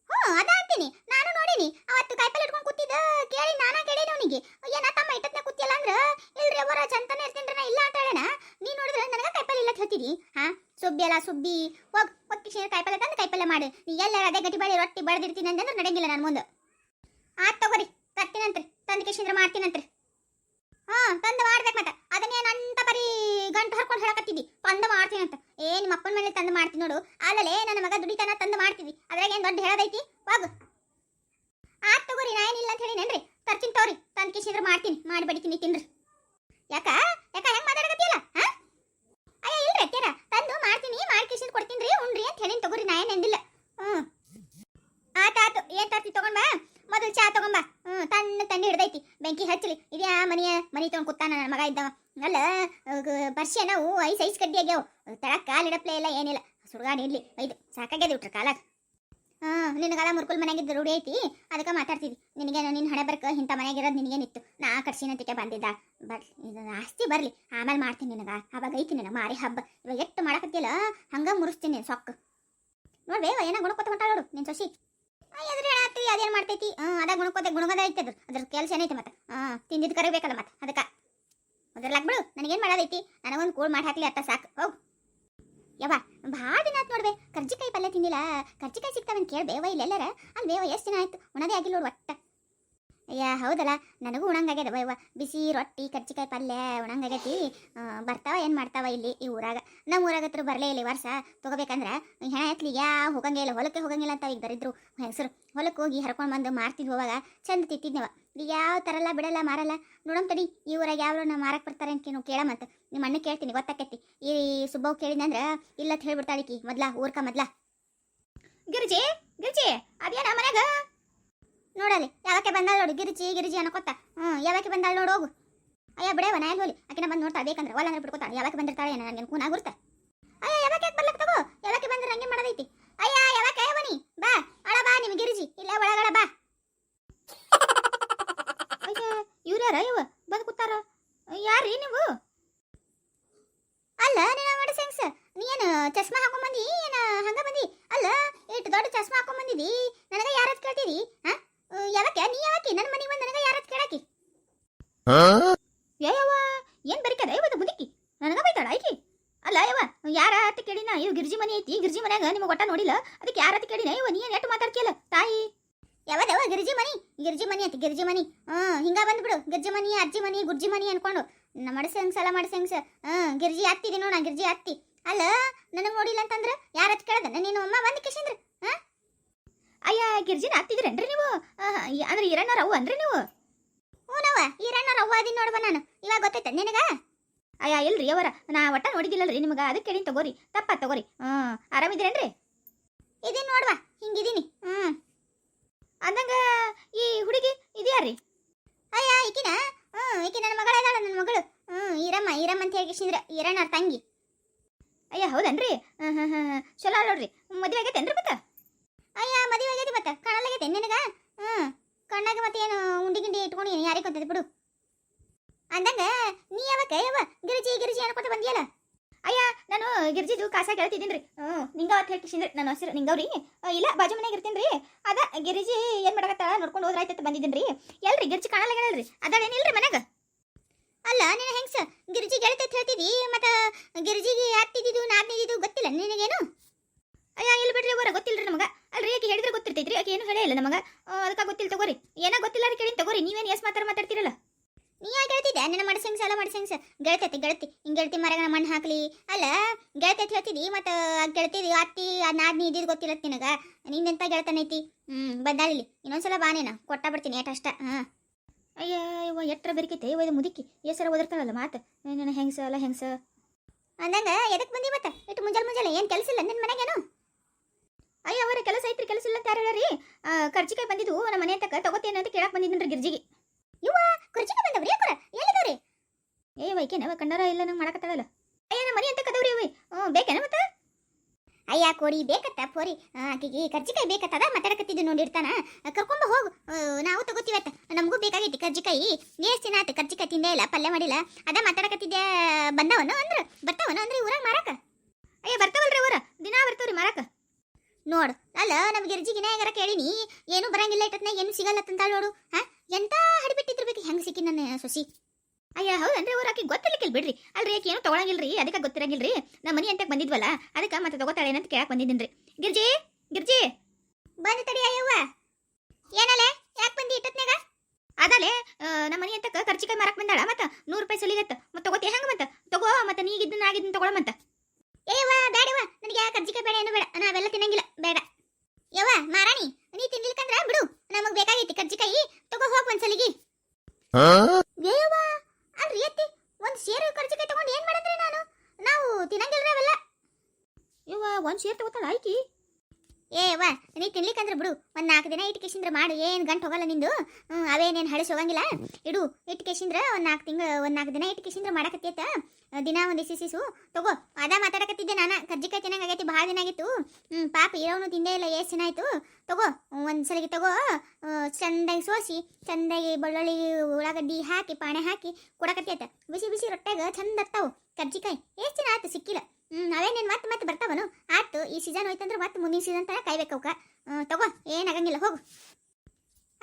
ಹ್ಞೂ ಅದ ಅಂತೀನಿ. ನಾನು ನೋಡೀನಿ. ಅವತ್ತು ಕಾಯಿಪಲ್ಲೆ ಇಟ್ಕೊಂಡು ಕೂತಿದ್ದ, ಕೇಳಿ, ನಾನಾ ಕೇಳೀನಿ ಅವನಿಗೆ. ಏನ ತಮ್ಮ ಇಟ್ಟದ್ನ ಕೂತಿಯಲ್ಲ ಅಂದ್ರ? ಇಲ್ರಿ ಅವರ ಚಂತನ ಇರ್ತೀನಿ ಇಲ್ಲ ಅಂತ ಹೇಳೋಣ ನೀ ನೋಡಿದ್ರೆ ನನಗೆ ಕಾಯಿಪಲ್ಲೆ ಇಲ್ಲ ಹೇಳ್ತಿದಿ. ಹಾ, ಸುಬ್ಬಿ ಅಲ್ಲ, ಸುಬ್ಬಿ. ಹೋಗ್ ಹೋಗ್ ಶೇರ್ ಕಾಯಿಪಲ್ಲೆ ತಂದು ಕಾಯಿಪಲ್ಲೆ ಮಾಡು. ನೀ ಎಲ್ಲ ಅದೇ ಗಟ್ಟಿ ರೊಟ್ಟಿ ಬಡ್ದಿರ್ತೀನಿ ಅಂದ್ರೆ ನಡೆಯಂಗಿಲ್ಲ ನಾನು ಮುಂದೆ. ಆತ್ ತಗೋರಿ ತರ್ತೀನಂತ್ರಿ ತಂದು ಕಿಶಂದ್ರ ಮಾಡ್ತೀನಂತ್ರಿ ಹಾ ತಂದು ಮಾಡ್ಬೇಕು ಮತ್ತೆ. ಅದನ್ನೇನು ಹರ್ಕೊಂಡು ತಂದ ಮಾಡ್ತೀನಿ ಅಂತ ಏ, ನಿಮ್ಮ ಅಪ್ಪನ ಮನೇಲಿ ತಂದು ಮಾಡ್ತೀನಿ ನೋಡು. ಅಲ್ಲಲೇ ನನ್ನ ಮಗ ದುಡಿತನ ತಂದು ಮಾಡ್ತೀವಿ. ಅದ್ರಾಗ ಏನು ದೊಡ್ಡ ಹೇಳದೈತಿ? ಹೋಗು. ಆತ್ ತಗೋರಿ, ನಾ ಏನಿಲ್ಲ ಅಂತ ಹೇಳಿನೇನ್ರಿ ತರ್ತೀನಿ ತಗೋರಿ. ತಂದು ಕಿಶಂದ್ರ ಮಾಡ್ತೀನಿ. ಮಾಡಿ ತಿನ್ರಿ. ಯಾಕ? ಯಾಕ ಹೆಂಗ್ ಮಾತಾಡಕತ್ತಿಯಲ್ಲ? ಅಯ್ಯ, ಇಲ್ರಿ ಅತ್ತೀರ ತಂದು ಮಾಡ್ತೀನಿ, ಮಾಡಿ ಕಿಶನ್ ಕೊಡ್ತೀನಿ ರೀ ಉಣ್ರಿ ಅಂತ ಹೇಳಿನ ತಗೋರಿ, ನಾ ಏನು ಎಂದಿಲ್ಲ ಹ್ಞೂ ಆತಾತು ಏನ್ ತರ್ತಿ ತಗೊಂಡ್ ಬಾ. ಮೊದಲು ಚಾ ತಗೊಂಬ ಹ್ಞೂ ತಣ್ಣ ತಣ್ಣಿ ಹಿಡ್ದೈತಿ. ಬೆಂಕಿ ಹಚ್ಚಲಿ. ಇದ್ಯಾ ಮನೆಯ, ಮನೆ ತಗೊಂಡ್ ಕೂತಾನ ನನ್ನ ಮಗ ಇದ್ದವ. ಅಲ್ಲ ಬರ್ಷಿ ನಾವು ಐಸ್ ಐಸ್ ಕಡ್ಡಿ ಆಗ್ಯಾವ. ತಳಕ್ ಕಾಲ್ ಇಡಪ್ಲೆ ಇಲ್ಲ, ಏನಿಲ್ಲ. ಸುಡ್ಗಾಡಿ ಇರ್ಲಿ. ಐದು, ಸಾಕಾಗ್ಯದ ಇಟ್ರ ಕಾಲಾಗ ಹಾಂ ನಿನಗಾಲ ಮುರ್ಕುಲ್ ಮನೆಯಾಗಿದ್ದು ರೂಢಿ ಐತಿ. ಅದಕ್ಕೆ ಮಾತಾಡ್ತಿದ್ವಿ. ನಿನಗೆ ನಿನ್ನ ಹಣೆ ಬರ್ಕ ಇಂಥ ಮನೆಯಾಗಿರೋದು ನಿನಗೇನಿತ್ತು. ನಾ ಕಟ್ಸಿನಂತಿಕೆ ಬಂದಿದ್ದ. ಬರ್ ಇದು ಆಸ್ತಿ ಬರಲಿ. ಆಮೇಲೆ ಮಾಡ್ತೀನಿ ನಿನಗ. ಅವಾಗ ಐತಿ ನಿನಗೆ ಮಾರಿ ಹಬ್ಬ. ಇವಾಗ ಎಷ್ಟು ಮಾಡಕತ್ತಿಲ್ಲ ಹಂಗೆ ಮುರಿಸ್ತೀನಿ ಸೊಕ್ಕ. ನೋಡ್ಬೇ ಏನ ಗುಣಕೋತ ಹೊಂಟಾಳ ನೋಡು ನಿನ್ನ ಸೊಸಿ. ಎದುರು ಹೇಳತ್ತಿ, ಅದೇನ್ ಮಾಡ್ತೈತಿ? ಹಾಂ, ಅದ ಗುಣಕೋತೆ ಗುಣಗದ ಐತೆ ಅದ್ರ. ಅದ್ರ ಕೆಲಸ ಏನೈತೆ ಮತ್ತೆ? ಹಾಂ ತಿಂದಿದ್ದು ಕರಿಬೇಕಲ್ಲ ಮತ್ತೆ? ಅದಕ್ಕೆ. ಲಾಗ್ಬಿಡು ನನಗೇನು ಮಾಡೋದೈತಿ? ನನಗೊಂದು ಕೂಳ್ ಮಾಡಿ ಹಾಕ್ಲಿ ಅತ್ತ, ಸಾಕು. ಓ ಯವ್ವ, ಭಾಳ ದಿನ ಆಯ್ತು ನೋಡ್ಬೇ ಕರ್ಜಿಕಾಯಿ ಪಲ್ಯ ತಿಂದಿಲ್ಲ. ಕರ್ಜಿಕಾಯಿ ಸಿಗ್ತಾವಂತ ಇಲ್ಲ ಇಲ್ಲೆಲ್ಲರ? ಅಲ್ಲಿ ಬೇವ ಎಷ್ಟು ದಿನ ಆಯ್ತು? ಉಣದೇ ಆಗಿಲ್ಲ ನೋಡು ಒಟ್ಟ. ಅಯ್ಯ, ಹೌದಲ್ಲ. ನನಗೂ ಉಣಂಗಾಗ್ಯದ ಬೈವ ಬಿಸಿ ರೊಟ್ಟಿ, ಕರ್ಜಿಕಾಯಿ ಪಲ್ಯ ಉಣಂಗಾಗೈತಿ ಬರ್ತಾವ, ಏನು ಮಾಡ್ತಾವ ಇಲ್ಲಿ ಈ ಊರಾಗ? ನಮ್ಮ ಊರಾಗ ಹತ್ರ ಬರಲೇ ಇಲ್ಲ ವರ್ಷ. ತಗೋಬೇಕಂದ್ರ ಹೆಣ ಎತ್ಲಿ ಹೋಗಂಗೇ ಹೋಗಂಗಿಲ್ಲ ಹೊಲಕ್ಕೆ ಹೋಗಂಗಿಲ್ಲ ಅಂತ ಈಗ ಬರಿದ್ರು ಹೆಸರು. ಹೊಲಕ್ಕೆ ಹೋಗಿ ಹರ್ಕೊಂಡು ಬಂದು ಮಾರ್ತಿದ್ವಿ ಅವಾಗ ಚಂದ ತಿತ್ತಿದ್ನವ ಈಗ ಯಾವ ತರಲ್ಲ ಬಿಡಲ್ಲ, ಮಾರಲ್ಲ. ನೋಡಮ್ ತಡಿ, ಈ ಊರಾಗ ಯಾವ ನಾ ಮಾರಕ್ ಬರ್ತಾರೆ ಅಂತ ನೀವು ಕೇಳ ಮತ್ತೆ. ನಿಮ್ಮ ಅಣ್ಣ ಕೇಳ್ತೀನಿ, ಗೊತ್ತಾಕೈತಿ. ಈ ಸುಬ್ಬವ್ ಕೇಳಿದಂದ್ರ ಇಲ್ಲ ಅಂತ ಹೇಳ್ಬಿಡ್ತಾಳಿಕಿ ಮೊದ್ಲ, ಊರ್ಕ ಮೊದ್ಲ. ಗಿರಿಜಿ ಗಿರಿಜಿ, ಅದೇನ ಮನೆಗ ನೋಡಲಿ ಯಾವಕ್ಕೆ ಬಂದಾಳ ನೋಡು. ಗಿರಿಜಿ ಗಿರಿಜಿ ಅನ್ಕೋತ. ಹ್ಞೂ ಯಾವಕ್ಕೆ ಬಂದಾಳ ನೋಡು ಹೋಗು. ಅಯ್ಯ ಬಿಡವ ನಾ ಎಲ್ಲಿ ಹೋಲಿ ಆಕಿನ ಬಂದು ನೋಡ್ತಾ ಬೇಕಂದ್ರೆ ಒಲ್ಲ ಅಂದ್ರೆ ಬಿಡ್ಕೋತಾಳೆ ಯಾವಕ್ಕೆ ಬಂದಿರ್ತಾಳೆ ಏನ? ನನಗೆ ಕೂನ ಗುರ್ತ. ಅಯ್ಯ, ಯಾವಕ್ಕೆ ಬರ್ಲಕ್ ತಗೋ? ಯಾವಕ್ಕೆ ಬಂದ್ರೆ ಹಂಗೆ ಮಾಡೋದೈತಿ? ಅಯ್ಯ, ಯಾವಕ್ಕೆ? ಬನ್ನಿ, ಬಾ. ಅಳ ಬಾ ನಿಮ್ಗೆ ಗಿರಿಜಿ. ಇಲ್ಲ ಒಳಗಡ ಬಾ. ಅಯ್ಯ ಇವ್ರ ಯಾರ ಇವ ಬಂದು ಕೂತಾರ ಯಾರೀ ನೀವು? ಅಲ್ಲ, ನೀನು ಮಾಡಿ ಸೆನ್ಸ್. ನೀ ಏನು ಚಸ್ಮಾ ಹಾಕೊಂಡ್ ಬಂದಿ? ಏನು ಹಂಗ ಬಂದಿ? ಅಲ್ಲ ಇಟ್ಟು ದೊಡ್ಡ ಚಸ್ಮಾ ಹಾಕೊಂಡ್ ಬಂದಿದಿ? ನನಗ ಯಾರತ್ ಕೇಳ್ತೀರಿ ಹಾ? ಯಾವಕ್ಕೆ? ನೀ ಯಾವಕ್ಕೆ? ನನ್ನ ಮನೆಗೆ ಬಂದು ನನಗ ಯಾರತ್ ಕೇಳಾಕಿ ಯವ್ವ ಏನ್ ಬರಿಕದ ಇವತ್ತು ಮುದುಕಿ ನನಗ ಬೈತಾಳ ಐಕಿ ಅಲ್ಲ ಯವ್ವ ಯಾರ ಅಂತ ಕೇಳಿನ? ಇವ್ ಗಿರ್ಜಿ ಮನೆ ಐತಿ. ಗಿರ್ಜಿ ಮನ್ಯಾಗ ನಿಮಗೆ ಒಟ್ಟ ನೋಡಿಲ್ಲ. ಅದಕ್ಕೆ ಯಾರ ಕೇಳಿನ? ಇವ ನೀ ಏನ್ ಎಟ್ಟು ಮಾತಾಡ್ಕಿಯಲ್ಲ ತಾಯಿ? ಯಾವದವ? ಗಿರ್ಜಿ ಮನಿ ಗಿರ್ಜಿ ಮನಿ ಅಂತ ಗಿರ್ಜಿ ಮನಿ ಹ್ಮ್, ಹಿಂಗ ಬಂದ್ಬಿಡು ಗಿರ್ಜಿ ಮನಿ ಅಜ್ಜಿ ಮನಿ ಗುರ್ಜಿ ಮನಿ ಅನ್ಕೊಂಡು ಹೆಂಗ್ ಸಲ ಮಡಸಂಗ್ಸ ಹ್ಮ್, ಗಿರ್ಜಿ ಹತ್ತಿದಿ ನೋಡ ಗಿರ್ಜಿ ಹತ್ತಿ ಅಲ್ಲ, ನನಗ್ ನೋಡಿಲ್ಲ ಅಂತಂದ್ರ ಯಾರ ಕೇಳದ? ನೀನು ಅಮ್ಮ ಬಂದ್ ಕಿಶಂದ್ರ ಅಯ್ಯ, ಗಿರ್ಜಿನ ಹತ್ತಿದ್ರೇನ್ರಿ ನೀವು? ಅಂದ್ರೆ ಇರಣ್ಣರ ಅವು ಅಂದ್ರೆ ನೀವು? ಹ್ಞೂನವ ಈರಣ್ಣರ ಅವ್ವ ಅದೀನಿ ನೋಡ್ಬ ನಾನು. ಇವಾಗ ಗೊತ್ತೈತೆ ನಿನಗ? ಅಯ್ಯ, ಇಲ್ರಿ ಅವರ ನಾ ಒಟ್ಟ ನೋಡಿದಿಲ್ಲಲ್ರಿ ನಿಮಗೆ. ಅದಕ್ಕೆ ಕೇಳಿ ತಗೋರಿ ತಪ್ಪ ತಗೋರಿ. ಹ್ಮ್, ಆರಾಮಿದ್ರೇನ್ರಿ? ಇದೀನಿ ನೋಡ್ವಾ, ಹಿಂಗಿದೀನಿ ಹ್ಮ್ ಅಂದಂಗ ಈ ಹುಡುಗಿ ಇದ್ಯಾರ್ರಿ ಅಯ್ಯ ಈಕಿನ ಹ್ಮ್ ಈಕಿ ನನ್ನ ಮಗಳ ಇದ್ದಾಳ ನನ್ನ ಮಗಳು ಹ್ಮ್ ಈರಮ್ಮ ಈರಮ್ಮ ಹೇಳಿ ತಂಗಿ. ಅಯ್ಯ, ಹೌದನ್ರಿ? ಹಾಂ ಹಾಂ ಹಾಂ ಚಲೋ ನೋಡ್ರಿ. ಮದುವೆ ಆಗೈತೇನ್ರಿ ಮತ್ತೆ? ಅಯ್ಯ, ಮದುವೆ ಆಗೈತಿ ಮತ್ತೆ. ಕಾಣಲಾಗೈತೆ ನಿನಗ? ಹ್ಮ್ ಕಣ್ಣಾಗ ಮತ್ತೆ ಏನು ಉಂಡಿ ಗಿಂಡಿ ಇಟ್ಕೊಂಡು ಯಾರಿಗೆ ಗೊತ್ತೈತಿ ಬಿಡು. ಅಂದಂಗ ನೀ ಯಾವಾಗ ಯಾವ ಗಿರಿಜಿ ಗಿರಿಜಿ ಅನ್ಕೊತ ಬಂದಿಯಲ್ಲ? ಅಯ್ಯ, ನಾನು ಗಿರ್ಜಿದು ಕಾಸ ಕೇಳ್ತಿದ್ದೀನಿ ಹ್ಞೂ. ನಿಂಗ ಅವತ್ತು ಹೇಳ್ಕಿಸಿನ್ರಿ ನನ್ನ ಹೆಸರು ನಿಂಗವ್ರಿ. ಇಲ್ಲ, ಬಾಜು ಮನೆಗೆ ಇರ್ತೀನಿ ರೀ ಅದ ಗಿರಿಜಿ ಏನು ಮಾಡಕತ್ತಾಳ ನೋಡ್ಕೊಂಡು ಹೋದ್ರಾಯ್ತಂತ ಬಂದಿದ್ದೀನಿ ರೀ ಎಲ್ರಿ, ಗಿರ್ಜಿ ಅದ ಅದಾಳೇನಿಲ್ರಿ ಮನ್ಯಾಗ? ಅಲ್ಲ, ನೀನು ಹೆಂಗ್ಸ ಗಿರಿಜಿ ಗೆಳತಿ ಹೇಳ್ತಿದಿ? ಮತ್ತ ಗಿರಿಜಿಗೆ ಹತ್ತಿದ್ದು ನಾದ್ನಿದ್ದು ಗೊತ್ತಿಲ್ಲ, ನಿನಗೇನು? ಅಯ್ಯ, ಇಲ್ಲಿ ಬಿಡ್ರಿ ಅವರ ಗೊತ್ತಿಲ್ಲ ನಮಗೆ. ಅಲ್ರಿ ಆಕೆ ಹೇಳಿದ್ರೆ ಗೊತ್ತಿರ್ತೈತ್ರಿ ಆಕೆ ಏನು ಹೇಳೇ ಇಲ್ಲ ನಮಗ? ಅದಕ್ಕೆ ಗೊತ್ತಿಲ್ಲ, ತಗೋರಿ. ಏನೋ ಗೊತ್ತಿಲ್ಲ ರೀ ಕೇಳಿ ತಗೋರಿ. ನೀವೇನು ಎಸ್ ಮಾತಾರ ಮಾತಾಡ್ತಿರಲ್ಲ? ನೀ ಯಾಕೆ ಹೇಳ್ತಿದ್ದೆ ನನ್ನ ಮಡಸಂಗ್ ಸಾಲ ಮಡಸಂಗ್ ಗೆಳತೈತಿ, ಗೆಳತಿ. ಹಿಂಗ್ ಗೆಳತಿ ಮರಗ ಮಣ್ಣು ಹಾಕ್ಲಿ. ಅಲ್ಲ ಗೆಳತೈತಿ ಹೇಳ್ತಿದಿ, ಮತ್ತು ಗೆಳತಿದಿ ಅತ್ತಿ ನಾದ್ನಿ ಇದ್ದಿದ್ದು ಗೊತ್ತಿಲ್ಲ ನಿನಗೆ. ನಿಂದೆಂತ ಗೆಳತನೈತಿ. ಹ್ಞೂ ಬಂದಾಳಿಲಿ ಇನ್ನೊಂದ್ಸಲ ಬಾನೇನ ಕೊಟ್ಟ ಬಿಡ್ತೀನಿ ಏಟಷ್ಟ ಹಾಂ. ಅಯ್ಯ, ಇವ ಎಟ್ರ ಬೆರಿಕೈತೆ? ಇವ ಮುದುಕಿ. ಏಸರ ಒದರ್ತಾಳಲ್ಲ ಮಾತು? ನನ್ನ ಹೆಂಗಸ, ಅಲ್ಲ ಹೆಂಗ್ಸ? ಅಂದಂಗ ಎದಕ್ಕೆ ಬಂದಿ ಮತ್ತೆ? ಇಟ್ಟು ಮುಂಜಾನೆ ಮುಂಜಾನೆ ಏನು ಕೆಲಸ ಇಲ್ಲ ನಿನ್ನ ಮನೆಗೇನು ಅಯ್ಯ, ಅವರ ಕೆಲಸ ಐತ್ರಿ, ಕೆಲಸ ಇಲ್ಲ ಅಂತ ಯಾರು ರೀ ಕರ್ಜಿಕಾಯಿ ಬಂದಿದ್ದು ನಮ್ಮ ಮನೆ ತಕ್ಕ ತಗೋತೇನೆ ಅಂತ ಕೇಳಕ್ ಬಂದಿದ್ದೀನಿ ಗಿರ್ಜಿಗೆ. ಇವ ಕರ್ಜಿಕಾಯಿ ಬಂದವ್ರಿ ಯಾಕರ ಎಲ್ಲಿದವ್ರಿ? ಏ ವೈಕೇನವ ಕಂಡಾರ ಇಲ್ಲ, ನಂಗೆ ಮಾಡಕತ್ತಾಳಲ್ಲ ಅಯ್ಯ, ನಮ್ಮ ಮನೆ ಅಂತ ಕದವ್ರಿ ಹ್ಞೂ ಬೇಕೇನ ಮತ್ತೆ? ಅಯ್ಯ, ಕೋಡಿ, ಬೇಕತ್ತ, ಪೋರಿ. ಆಕೆಗೆ ಕರ್ಜಿಕಾಯಿ ಬೇಕತ್ತದ? ಮಾತಾಡಕತ್ತಿದ್ದು ನೋಡಿರ್ತಾನ. ಕರ್ಕೊಂಬ ಹೋಗು. ನಾವು ತಗೋತೀವತ್ತ ನಮಗೂ ಬೇಕಾಗೈತಿ ಕರ್ಜಿಕಾಯಿ. ಎಷ್ಟು ದಿನ ಆತು ಕರ್ಜಿಕಾಯಿ ತಿಂದೇ ಇಲ್ಲ, ಪಲ್ಯ ಮಾಡಿಲ್ಲ? ಅದ ಮಾತಾಡಕತ್ತಿದ್ದೆ ಬಂದವನು ಅಂದ್ರೆ. ಬರ್ತಾವನು ಅಂದ್ರೆ ಊರಾಗ ಮಾರಕ? ಅಯ್ಯ, ಬರ್ತಾವಲ್ರಿ ಊರ? ದಿನಾ ಬರ್ತಾವ್ರಿ ಮಾರಕ. ನೋಡು, ಅಲ್ಲ, ನಮ್ಗೆ ಗಿರ್ಜಿಗಿನ ಹೆಂಗಾರ ಕೇಳಿನಿ. ಏನು ಬರಂಗಿಲ್ಲ ಐತತ್ನ ಏನು ಸಿಗಲ್ಲ ತಂದಾಳ ನೋಡು. ಹಾ ಎಂತ ಹಡಿಬಿಟ್ಟಿದ್ರಬೇಕು ಹೆಂಗ್ ಸಿಕ್ಕಿ ನನ್ನ ಸೊಸಿ? ಅಯ್ಯ, ಹೌದನ್ರಿ? ಅವ್ರು ಆಕೆ ಗೊತ್ತಿರ್ಲಿಕ್ಕಿಲ್ಲ ಬಿಡ್ರಿ. ಅಲ್ರಿ, ಆಕೆ ಏನು ತಗೊಳಂಗಿಲ್ರಿ, ಅದಕ್ಕೆ ಗೊತ್ತಿರಂಗಿಲ್ರಿ. ನಮ್ಮ ಮನಿ ಅಂತ ಬಂದಿದ್ವಲ್ಲ, ಅದಕ್ಕೆ ಮತ್ತೆ ತಗೋತಾಳೆ ಏನಂತ ಕೇಳಕ್ ಬಂದಿದ್ದೀನಿ ಗಿರ್ಜಿ ಗಿರ್ಜಿ! ಬಂದು ತಡಿ ಅಯ್ಯವ್ವ. ಏನಲೆ? ಯಾಕೆ ಬಂದಿ ಇಟ್ಟತ್ನಾಗ ಅದಲೆ ನಮ್ಮ ಮನಿ ಅಂತ ಖರ್ಚಿಕಾಯಿ ಮಾರಕ್ ಬಂದಾಳ, ಮತ್ತೆ ನೂರು ರೂಪಾಯಿ ಸಲಿಗತ್ತ. ಮತ್ತೆ ತಗೋತಿ ಹೆಂಗ ಮತ್ತ? ತಗೋ, ಮತ್ತೆ ಇದನ್ನ ಆಗಿದ್ದನ್ನ ತಗೊಳ ಮತ್ತ. ಏಯವ್ವ ಬೇಡವ್ವ ನನಗೆ ಕರ್ಜಿಕಾಯಿ ಬೇಡ, ಏನು ಬೇಡ. ನಾವೆಲ್ಲ ತಿನ್ನಂಗಿಲ್ಲ, ಬೇಡ. ಯವ್ವ, ಮಾರಾಣಿ, ನೀ ತಿನ್ಲಿಕ್ಕಂದ್ರ ಬಿಡು. ನಮಗ್ ಬೇಕಾಗೈತಿ ಕರ್ಜಿಕಾಯಿ ತಗೋ ಹೋಗ್ ಒಂದ್ಸಲಿಗೆ. ಒಂದ್ ಸೇರು ಖರ್ಚಿಗೆ ತಗೊಂಡು ಏನು ಮಾಡಿದ್ರಿ ನಾನು? ನಾವು ತಿನ್ನಂಗಿಲ್ರಿ ಅವೆಲ್ಲ. ಇವ ಒಂದು ಶೇರ್ ತಗೋತಾಳ ಆಯ್ಕಿ ಏವ್ವ ನೀ ತಿನ್ಲಿಕ್ಕಂದ್ರೆ ಬಿಡು. ಒಂದು ನಾಲ್ಕು ದಿನ ಇಟ್ಟು ಮಾಡು. ಏನ್ ಗಂಟು ಹೋಗಲ್ಲ ನಿಂದು? ಅವೇನೇನು ಹಳಸಿ ಹೋಗಂಗಿಲ್ಲ? ಇಡು ಇಟ್ಟು ಕೇಸಿಂದ್ರ ಒಂದ್ ನಾಲ್ಕು ತಿಂಗಳು ಒಂದು ನಾಲ್ಕು ದಿನ ಇಟ್ಟು ಕೇಸಿಂದ್ರ ಮಾಡಕತ್ತೈತ. ದಿನ ಒಂದ್ ಸಿಸು ತಗೋ, ಅದ ಮಾತಾಡಕತ್ತಿದ್ದೆ ನಾನು. ಕರ್ಜಿಕಾಯಿ ತಿನ್ನಂಗಾಗೈತಿ ಭಾಳ ದಿನ ಆಗಿತ್ತು. ಹ್ಮ್, ಪಾಪ ಇರೋನು ತಿಂದೇ ಇಲ್ಲ, ಎಷ್ಟು ದಿನ ಆಯ್ತು? ತಗೋ ಒಂದು ಸಲಿಗೆ ತಗೋ ಚಂದಾಗಿ ಸೋಸಿ ಚಂದಾಗಿ ಬೆಳ್ಳುಳ್ಳಿ ಉಳ್ಳಾಗಡ್ಡಿ ಹಾಕಿ, ಪಾಣೆ ಹಾಕಿ ಕೊಡಕತ್ತೈತ. ಬಿಸಿ ಬಿಸಿ ರೊಟ್ಟಾಗ ಚಂದ ಅತ್ತಾವು ಕರ್ಜಿಕಾಯಿ. ಎಷ್ಟು ದಿನ ಆಯ್ತು, ಸಿಕ್ಕಿಲ್ಲ. ಹ್ಮ್ ನೀನು ಮತ್ತೆ ಮತ್ತೆ ಬರ್ತಾವನು. ಆಯ್ತು, ಈ ಸೀಸನ್ ಹೋಯ್ತಂದ್ರೆ ಮತ್ತೆ ಮುಂದಿನ ಸೀಸನ್ ತನಕ ಕಾಯ್ಬೇಕು ಅವಕ್ಕ ತಗೋ, ಏನಾಗಂಗಿಲ್ಲ, ಹೋಗು.